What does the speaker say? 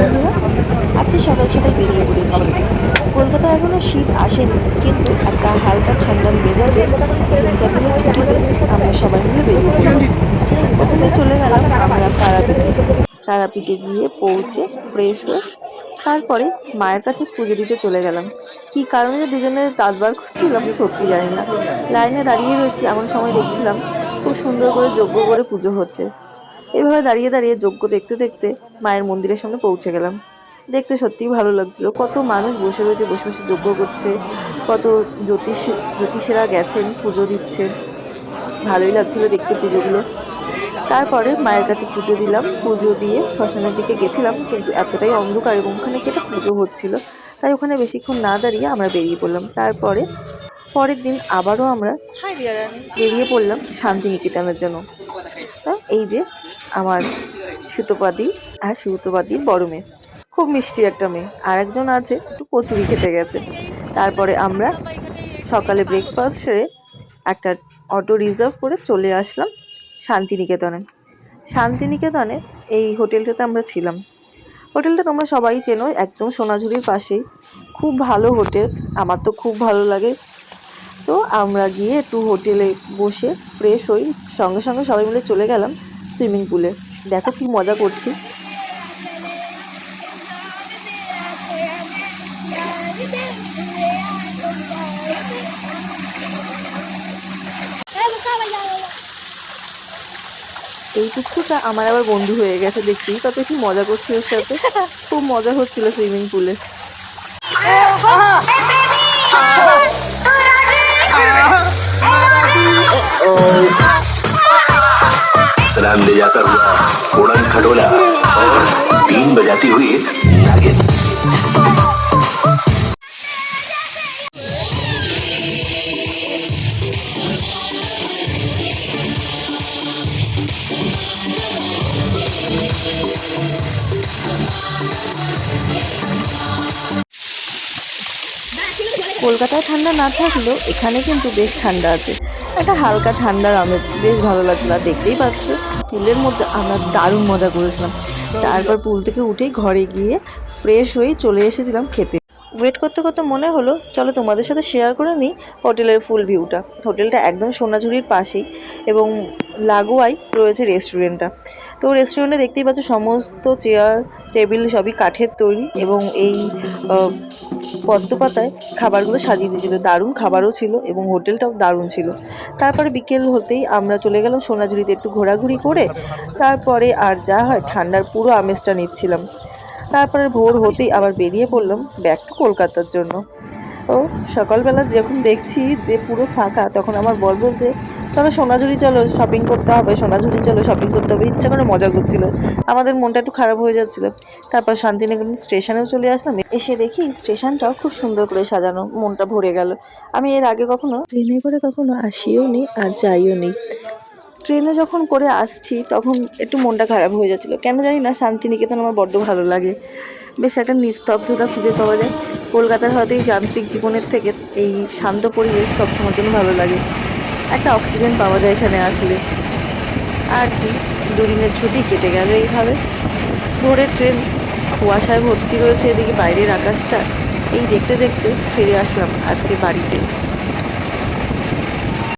বন্ধুরা আজকে সকাল সকাল বেরিয়ে পড়েছি। কলকাতা এখনও শীত আসেনি, কিন্তু একটা হালকা ঠান্ডা মেজাজে তিন ছুটিতে আমরা সবাই মিলে বেরিয়ে পড়লাম। প্রথমে চলে গেলাম আমরা তারাপীঠে। তারাপীঠে গিয়ে পৌঁছে ফ্রেশ হয়ে তারপরে মায়ের কাছে পুজো দিতে চলে গেলাম। কি কারণে যে দুজনে দাঁতবার করছিলাম সত্যি জানি না। লাইনে দাঁড়িয়ে রয়েছি, এমন সময় দেখছিলাম খুব সুন্দর করে যজ্ঞ করে পুজো হচ্ছে। এভাবে দাঁড়িয়ে দাঁড়িয়ে যজ্ঞ দেখতে দেখতে মায়ের মন্দিরের সামনে পৌঁছে গেলাম। দেখতে সত্যিই ভালো লাগছিল। কত মানুষ বসে রয়েছে বসে বসে যজ্ঞ করছে কত জ্যোতিষ জ্যোতিষেরা গেছেন পুজো দিচ্ছেন। ভালোই লাগছিল দেখতে পুজোগুলো। তারপরে মায়ের কাছে পুজো দিলাম। পুজো দিয়ে শ্মশানের দিকে গেছিলাম কিন্তু এতটাই অন্ধকার এবং ওখানে কি একটা পুজো হচ্ছিল। তাই ওখানে বেশিক্ষণ না দাঁড়িয়ে আমরা বেরিয়ে পড়লাম। তারপরে পরের দিন আবারও আমরা বেরিয়ে পড়লাম শান্তিনিকেতনের জন্য। তা এই যে আমার সুতোপাদি আর সুতোপাদির বড় মেয়ে। খুব মিষ্টি একটা মেয়ে। আর একজন আছে, একটু কচুরি খেতে গেছে। তারপরে আমরা সকালে ব্রেকফাস্ট সেরে একটা অটো রিজার্ভ করে চলে আসলাম শান্তিনিকেতনে। শান্তিনিকেতনে এই হোটেলটাতে আমরা ছিলাম। হোটেলটা তোমরা সবাই চেনো, একদম সোনাঝুরির পাশেই। খুব ভালো হোটেল। আমার তো খুব ভালো লাগে। তো আমরা গিয়ে একটু হোটেলে বসে ফ্রেশ হই। সঙ্গে সঙ্গে সবাই মিলে চলে গেলাম। সুইমিং পুলে। দেখো কি মজা করছি। এই পুচকুটা আমার আবার বন্ধু হয়ে গেছে দেখছি। কত কি মজা করছিল ওর সাথে? খুব মজা হচ্ছিল সুইমিং পুলে। सलाम ले जाता हुआ उड़न खटोला और बीन बजाती हुई नागिन কলকাতায় ঠান্ডা না থাকলেও এখানে কিন্তু বেশ ঠান্ডা আছে একটা হালকা ঠান্ডার আমেজ। বেশ ভালো লাগল আর দেখতেই পাচ্ছ। পুলের মধ্যে আমরা দারুণ মজা করেছিলাম। তারপর পুল থেকে উঠেই ঘরে গিয়ে ফ্রেশ হয়ে চলে এসেছিলাম খেতে। ওয়েট করতে করতে মনে হলো, চলো তোমাদের সাথে শেয়ার করে নিই হোটেলের ফুল ভিউটা হোটেলটা একদম সোনাঝুরির পাশেই এবং লাগোয়াই রয়েছে রেস্টুরেন্টটা তো রেস্টুরেন্টে দেখতেই পাচ্ছ, সমস্ত চেয়ার টেবিল সবই কাঠের তৈরি এবং এই পদ্ম পাতায় খাবারগুলো সাজিয়ে দিয়েছিল। দারুণ খাবারও ছিল এবং হোটেলটাও দারুণ ছিল। তারপরে বিকেল হতেই আমরা চলে গেলাম সোনাঝুরিতে একটু ঘোরাঘুরি করে। তারপরে আর যা হয়, ঠান্ডার পুরো আমেজটা নিচ্ছিলাম। তারপরে ভোর হতেই আবার বেরিয়ে পড়লাম ব্যাক টু কলকাতার জন্য। ও, সকালবেলা যখন দেখছি যে পুরো ফাঁকা, তখন আমার বল বলছে চলো সোনাঝুরি চলো শপিং করতে হবে সোনাঝুরি চলো শপিং করতে হবে। ইচ্ছা করে মজা করছিল। আমাদের মনটা একটু খারাপ হয়ে যাচ্ছিল। তারপর শান্তিনিকেতন স্টেশনেও চলে আসলাম। এসে দেখি স্টেশনটাও খুব সুন্দর করে সাজানো মনটা ভরে গেল। আমি এর আগে কখনো ট্রেনে করে কখনো আসিও নি আর যাইও নি। ট্রেনে যখন করে আসছি তখন একটু মনটা খারাপ হয়ে যাচ্ছিল। কেন জানি না শান্তিনিকেতন আমার বড্ড ভালো লাগে। বেশ একটা নিস্তব্ধতা খুঁজে পাওয়া যায়। কলকাতার হয়তো এই যান্ত্রিক জীবনের থেকে এই শান্ত পরিবেশ সবসময়ের জন্য ভালো লাগে। একটা অক্সিজেন পাওয়া যায় এখানে আসলে। আর কি, দুদিনের ছুটি কেটে গেল এইভাবে। ভোরের ট্রেন কুয়াশায় ভর্তি রয়েছে এদিকে বাইরের আকাশটা। এই দেখতে দেখতে ফিরে আসলাম আজকে বাড়িতে।